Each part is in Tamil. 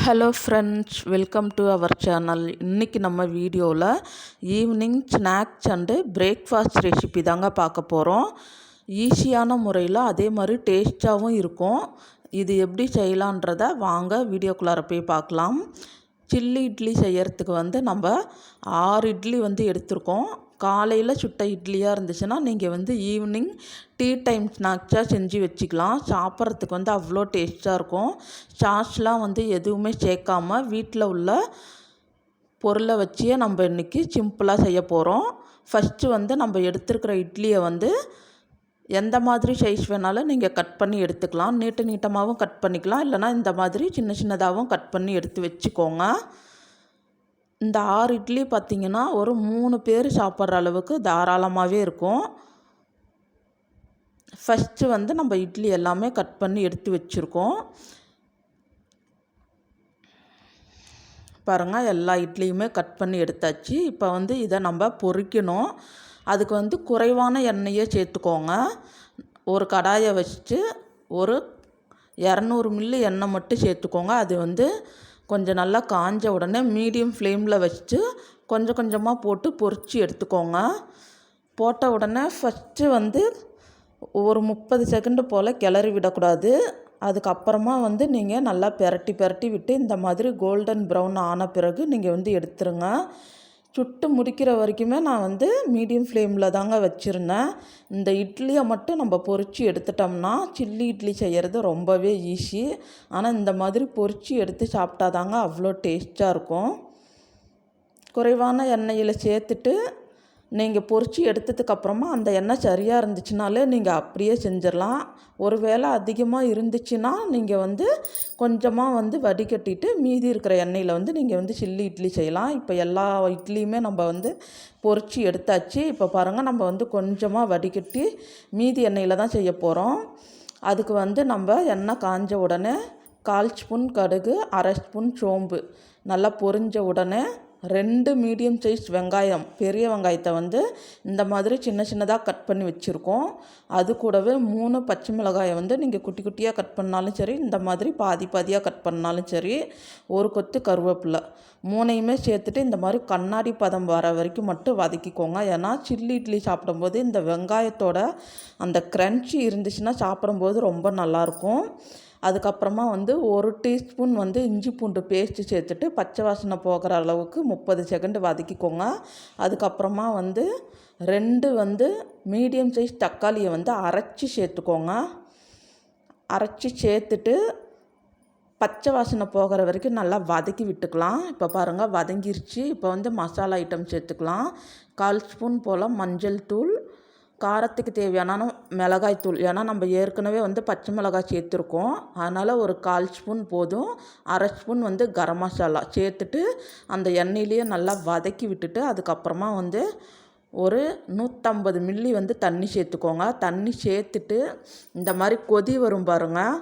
Hello friends welcome to our channel இன்றைக்கி நம்ம வீடியோவில் evening snacks and breakfast recipe தாங்க பார்க்க போகிறோம் ஈஸியான முறையில் அதே மாதிரி டேஸ்ட்டாகவும் இருக்கும். இது எப்படி செய்யலான்றத வாங்க வீடியோக்குள்ளார போய் பார்க்கலாம். சில்லி இட்லி செய்யறதுக்கு வந்து நம்ம ஆறு இட்லி வந்து எடுத்திருக்கோம். காலையில் சுட்ட இட்லியாக இருந்துச்சுன்னா நீங்கள் வந்து ஈவினிங் டீ டைம் ஸ்நாக்ஸாக செஞ்சு வச்சுக்கலாம். சாப்பிட்றதுக்கு வந்து அவ்வளோ டேஸ்ட்டாக இருக்கும். சாஸ்லாம் வந்து எதுவுமே சேர்க்காமல் வீட்டில் உள்ள பொருளை வச்சே நம்ம இன்றைக்கி சிம்பிளாக செய்ய போகிறோம் ஃபஸ்ட்டு வந்து நம்ம எடுத்துருக்கிற இட்லியை வந்து எந்த மாதிரி சைஸ் வேணாலும் நீங்கள் கட் பண்ணி எடுத்துக்கலாம். நீட்ட நீட்டமாகவும் கட் பண்ணிக்கலாம். இல்லைனா இந்த மாதிரி சின்ன சின்னதாகவும் கட் பண்ணி எடுத்து வச்சுக்கோங்க. இந்த ஆறு இட்லி பார்த்திங்கன்னா ஒரு மூணு பேர் சாப்பிட்ற அளவுக்கு தாராளமாகவே இருக்கும். ஃபஸ்ட்டு வந்து நம்ம இட்லி எல்லாமே கட் பண்ணி எடுத்து வச்சுருக்கோம். பாருங்கள் எல்லா இட்லியுமே கட் பண்ணி எடுத்தாச்சு. இப்போ வந்து இதை நம்ம பொறிக்கணும். அதுக்கு வந்து குறைவான எண்ணெயை சேர்த்துக்கோங்க. ஒரு கடாயை வச்சுட்டு ஒரு இரநூறு மில்லி எண்ணெய் மட்டும் சேர்த்துக்கோங்க. அது வந்து கொஞ்சம் நல்லா காஞ்ச உடனே மீடியம் ஃப்ளேமில் வச்சு கொஞ்சம் கொஞ்சமாக போட்டு பொறிச்சு எடுத்துக்கோங்க. போட்ட உடனே ஃபஸ்ட்டு வந்து ஒரு முப்பது செகண்டு போல் கிளறி விடக்கூடாது. அதுக்கப்புறமா வந்து நீங்கள் நல்லா பெரட்டி பெரட்டி விட்டு இந்த மாதிரி கோல்டன் ப்ரௌன் ஆன பிறகு நீங்கள் வந்து எடுத்துருங்க. சுட்டு முடிக்கிற வரைக்குமே நான் வந்து மீடியம் ஃப்ளேமில் தாங்க வச்சுருந்தேன். இந்த இட்லியை மட்டும் நம்ம பொறிச்சு எடுத்துட்டோம்னா சில்லி இட்லி செய்கிறது ரொம்பவே ஈஸி. ஆனால் இந்த மாதிரி பொறிச்சு எடுத்து சாப்பிட்டா தாங்க அவ்வளோ டேஸ்ட்டாக இருக்கும். குறைவான எண்ணெயில் சேர்த்துட்டு நீங்கள் பொறிச்சு எடுத்ததுக்கப்புறமா அந்த எண்ணெய் சரியாக இருந்துச்சுனாலே நீங்கள் அப்படியே செஞ்சிடலாம். ஒரு வேளை அதிகமாக இருந்துச்சுன்னா நீங்கள் வந்து கொஞ்சமாக வந்து வடிகட்டிட்டு மீதி இருக்கிற எண்ணெயில் வந்து நீங்கள் வந்து சில்லி இட்லி செய்யலாம். இப்போ எல்லா இட்லியுமே நம்ம வந்து பொறிச்சு எடுத்தாச்சு. இப்போ பாருங்கள் நம்ம வந்து கொஞ்சமாக வடிகட்டி மீதி எண்ணெயில் தான் செய்ய போகிறோம் அதுக்கு வந்து நம்ம எண்ணெய் காஞ்ச உடனே கால் ஸ்பூன் கடுகு அரை ஸ்பூன் சோம்பு நல்லா பொரிஞ்ச உடனே ரெண்டு மீடியம் சைஸ் வெங்காயம் பெரிய வெங்காயத்தை வந்து இந்த மாதிரி சின்ன சின்னதாக கட் பண்ணி வச்சுருக்கோம். அது கூடவே மூணு பச்சை மிளகாயை வந்து நீங்கள் குட்டி குட்டியாக கட் பண்ணாலும் சரி இந்த மாதிரி பாதி பாதியாக கட் பண்ணாலும் சரி ஒரு கொத்து கருவேப்பிலை மூணையுமே சேர்த்துட்டு இந்த மாதிரி கண்ணாடி பதம் வர வரைக்கும் மட்டும் வதக்கிக்கோங்க. ஏன்னா சில்லி இட்லி சாப்பிடும்போது இந்த வெங்காயத்தோட அந்த க்ரன்ச்சி இருந்துச்சுன்னா சாப்பிடும்போது ரொம்ப நல்லாயிருக்கும் அதுக்கப்புறமா வந்து ஒரு டீஸ்பூன் வந்து இஞ்சி பூண்டு பேஸ்ட்டு சேர்த்துட்டு பச்சை வாசனை போகிற அளவுக்கு முப்பது செகண்டு வதக்கிக்கோங்க. அதுக்கப்புறமா வந்து ரெண்டு வந்து மீடியம் சைஸ் தக்காளியை வந்து அரைச்சி சேர்த்துக்கோங்க. அரைச்சி சேர்த்துட்டு பச்சை வாசனை போகிற வரைக்கும் நல்லா வதக்கி விட்டுக்கலாம். இப்போ பாருங்கள் வதங்கிருச்சு. இப்போ வந்து மசாலா ஐட்டம் சேர்த்துக்கலாம். கால் ஸ்பூன் போல் மஞ்சள் தூள் காரத்துக்கு தேவையான மிளகாய் தூள். ஏன்னா நம்ம ஏற்கனவே வந்து பச்சை மிளகாய் சேர்த்துருக்கோம். அதனால் ஒரு கால் ஸ்பூன் போதும். அரை ஸ்பூன் வந்து கரம் மசாலா சேர்த்துட்டு அந்த எண்ணெயிலேயே நல்லா வதக்கி விட்டுட்டு அதுக்கப்புறமா வந்து ஒரு நூற்றம்பது மில்லி வந்து தண்ணி சேர்த்துக்கோங்க. தண்ணி சேர்த்துட்டு இந்த மாதிரி கொதி வரும் பாருங்கள்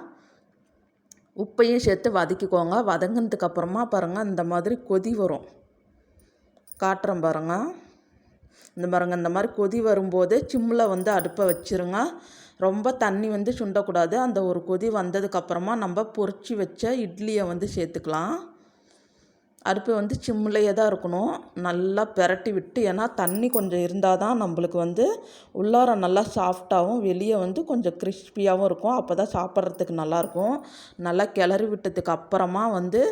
உப்பையும் சேர்த்து வதக்கிக்கோங்க. வதங்கினதுக்கப்புறமா பாருங்கள் இந்த மாதிரி கொதி வரும். காட்டுறேன் பாருங்கள் இந்த பாருங்க இந்த மாதிரி கொதி வரும்போது சிம்மில் வந்து அடுப்பை வச்சுருங்க. ரொம்ப தண்ணி வந்து சுண்டக்கூடாது. அந்த ஒரு கொதி வந்ததுக்கப்புறமா நம்ம பொறிச்சு வச்ச இட்லியை வந்து சேர்த்துக்கலாம். அடுப்பு வந்து சிம்லேயே தான் இருக்கணும். நல்லா பெரட்டி விட்டு ஏன்னா தண்ணி கொஞ்சம் இருந்தால் தான் நம்மளுக்கு வந்து உள்ளார நல்லா சாஃப்டாகவும் வெளியே வந்து கொஞ்சம் கிறிஸ்பியாகவும் இருக்கும். அப்போ தான் சாப்பிட்றதுக்கு நல்லாயிருக்கும் நல்லா கிளறி விட்டதுக்கு அப்புறமா வந்து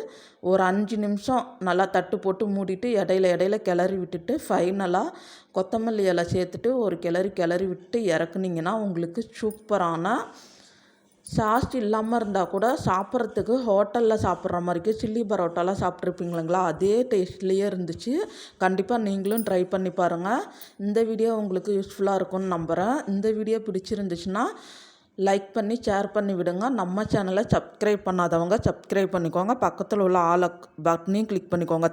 ஒரு அஞ்சு நிமிஷம் நல்லா தட்டு போட்டு மூடிட்டு இடையில இடையில கிளறி விட்டுட்டு ஃபைனலாக கொத்தமல்லி இலை சேர்த்துட்டு ஒரு கிளறி கிளறி விட்டு இறக்குனிங்கன்னா உங்களுக்கு சூப்பரான சாஸ் இல்லாமல் இருந்தால் கூட சாப்பிட்றதுக்கு ஹோட்டலில் சாப்பிட்ற மாதிரிக்கு சில்லி பரோட்டாலாம் சாப்பிட்ருப்பீங்களா? அதே டேஸ்ட்லேயே இருந்துச்சு. கண்டிப்பாக நீங்களும் ட்ரை பண்ணி பாருங்கள் இந்த வீடியோ உங்களுக்கு யூஸ்ஃபுல்லாக இருக்கும்னு நம்புகிறேன் இந்த வீடியோ பிடிச்சிருந்துச்சுன்னா லைக் பண்ணி ஷேர் பண்ணி விடுங்க. நம்ம சேனலை சப்ஸ்கிரைப் பண்ணாதவங்க சப்ஸ்கிரைப் பண்ணிக்கோங்க. பக்கத்தில் உள்ள ஆலை பட்டனையும் கிளிக் பண்ணிக்கோங்க.